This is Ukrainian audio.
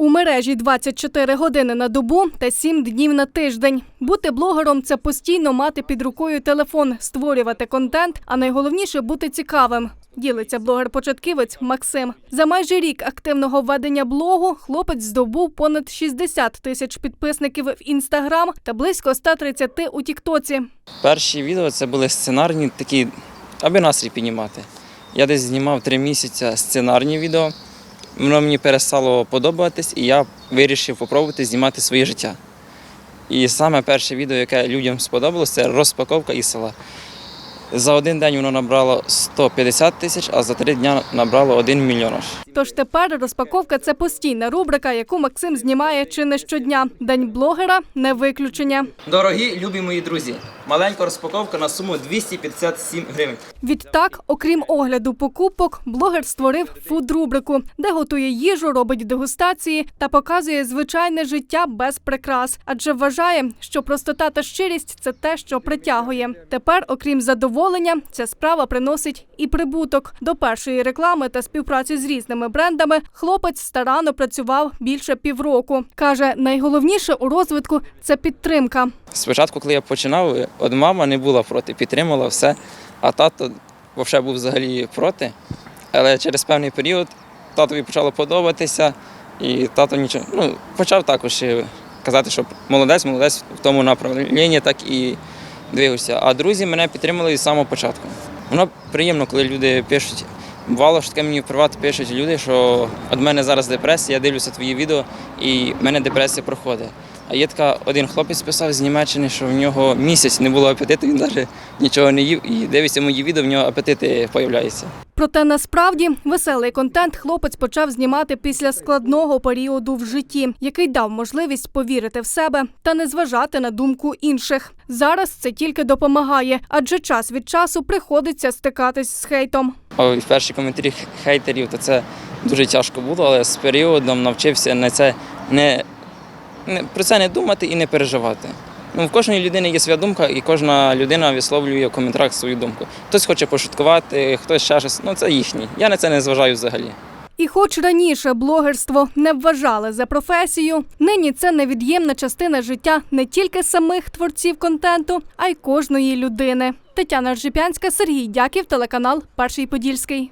У мережі 24 години на добу та 7 днів на тиждень. Бути блогером це постійно мати під рукою телефон, створювати контент, а найголовніше бути цікавим. Ділиться блогер-початківець Максим. За майже рік активного ведення блогу хлопець здобув понад 60 тисяч підписників в інстаграм та близько 130 у Тіктоці. Перші відео це були сценарні, такі, аби настрій піднімати. Я десь знімав три місяці сценарні відео. Воно мені перестало подобатись, і я вирішив спробувати знімати своє життя. І саме перше відео, яке людям сподобалось, це розпаковка із села. За один день воно набрало 150 тисяч, а за три дні набрало 1 мільйон. Тож тепер розпаковка це постійна рубрика, яку Максим знімає чи не щодня. День блогера не виключення. Дорогі любі мої друзі, маленька розпаковка на суму 257 гривень. Відтак, окрім огляду покупок, блогер створив фуд-рубрику, де готує їжу, робить дегустації та показує звичайне життя без прикрас, адже вважає, що простота та щирість це те, що притягує. Тепер, окрім задоволення, ця справа приносить і прибуток. До першої реклами та співпраці з різними брендами хлопець старанно працював більше півроку. каже, найголовніше у розвитку це підтримка. Спочатку, коли я починав, от мама не була проти, підтримала все, а тато взагалі був взагалі проти. Але через певний період татові почало подобатися, і тато нічого ну, почав також е, казати, що молодець, молодець в тому направлінні, так і двигався. А друзі мене підтримали з самого початку. Воно приємно, коли люди пишуть. Бувало, що таке мені в приват пишуть люди, що від мене зараз депресія, я дивлюся твої відео, і в мене депресія проходить. А є така один хлопець писав з Німеччини, що в нього місяць не було апетиту, він навіть нічого не їв і дивиться мої відео, в нього апетити з'являються. Проте насправді веселий контент хлопець почав знімати після складного періоду в житті, який дав можливість повірити в себе та не зважати на думку інших. Зараз це тільки допомагає, адже час від часу приходиться стикатись з хейтом. В перші коментарі хейтерів, то це дуже тяжко було, але з періодом навчився на це не про це не думати і не переживати. Ну, в кожної людини є своя думка, і кожна людина висловлює в коментарях свою думку. Хтось хоче пошуткувати, хтось ще щось. Ну це їхній. Я на це не зважаю взагалі. І хоч раніше блогерство не вважали за професію, нині це невід'ємна частина життя не тільки самих творців контенту, а й кожної людини. Тетяна Ржипянська, Сергій Дяків, телеканал Перший Подільський.